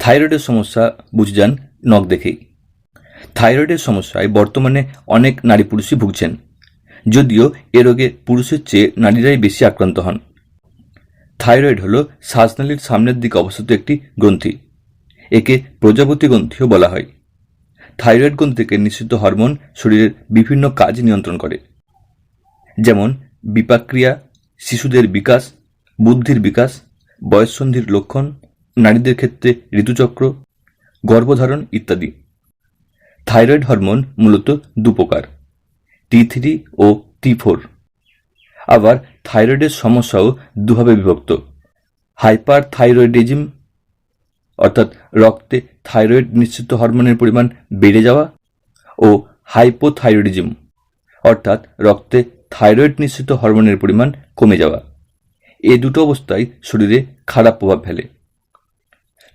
থাইরয়েডের সমস্যা, বুঝে যান, নখ দেখেই। থাইরয়েডের সমস্যায় বর্তমানে অনেক নারী পুরুষই ভুগছেন। যদিও এ রোগে পুরুষের চেয়ে নারীরাই বেশি আক্রান্ত হন। থাইরয়েড হল শ্বাসনালীর সামনের দিকে অবস্থিত একটি গ্রন্থি। একে প্রজাপতি গ্রন্থিও বলা হয়। থাইরয়েড গ্রন্থিকে নিঃসৃত হরমোন শরীরের বিভিন্ন কাজ নিয়ন্ত্রণ করে। যেমন বিপাক্রিয়া শিশুদের বিকাশ, বুদ্ধির বিকাশ, বয়ঃসন্ধির লক্ষণ নারীদের ক্ষেত্রে ঋতুচক্র, গর্ভধারণ ইত্যাদি। থাইরয়েড হরমোন মূলত দু প্রকার টি থ্রি ও টি ফোর। আবার থাইরয়েডের সমস্যাও দুভাবে বিভক্ত। হাইপার থাইরয়েডিজম অর্থাৎ রক্তে থাইরয়েড নিশ্চিত হরমোনের পরিমাণ বেড়ে যাওয়া ও হাইপোথাইরয়েডিজম, অর্থাৎ রক্তে থাইরয়েড নিশ্চিত হরমোনের পরিমাণ কমে যাওয়া। এ দুটো অবস্থায় শরীরে খারাপ প্রভাব ফেলে।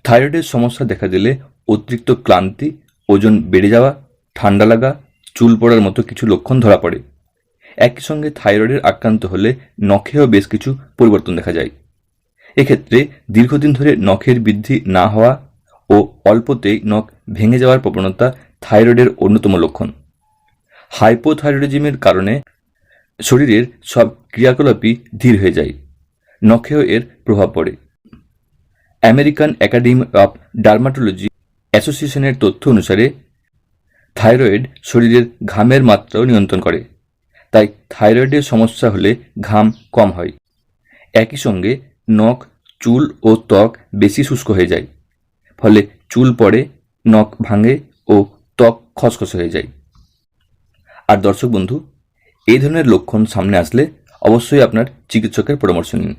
থাইরয়েডের সমস্যা দেখা দিলে অতিরিক্ত ক্লান্তি, ওজন বেড়ে যাওয়া, ঠান্ডা লাগা, চুল পড়ার মতো কিছু লক্ষণ ধরা পড়ে। একই সঙ্গে থাইরয়েডের আক্রান্ত হলে নখেও বেশ কিছু পরিবর্তন দেখা যায়। এক্ষেত্রে দীর্ঘদিন ধরে নখের বৃদ্ধি না হওয়া ও অল্পতেই নখ ভেঙে যাওয়ার প্রবণতা থাইরয়েডের অন্যতম লক্ষণ। হাইপোথাইরয়েডিজমের কারণে শরীরের সব ক্রিয়াকলাপই ধীর হয়ে যায়। নখেও এর প্রভাব পড়ে। আমেরিকান একাডেমি অফ ডার্মাটোলজি অ্যাসোসিয়েশনের তথ্য অনুসারে, থাইরয়েড শরীরের ঘামের মাত্রাও নিয়ন্ত্রণ করে। তাই থাইরয়েডের সমস্যা হলে ঘাম কম হয়। একই সঙ্গে নখ, চুল ও ত্বক বেশি শুষ্ক হয়ে যায়। ফলে চুল পড়ে, নখ ভাঙে ও ত্বক খসখস হয়ে যায়। আর দর্শক বন্ধু এই ধরনের লক্ষণ সামনে আসলে অবশ্যই আপনার চিকিৎসকের পরামর্শ নিন।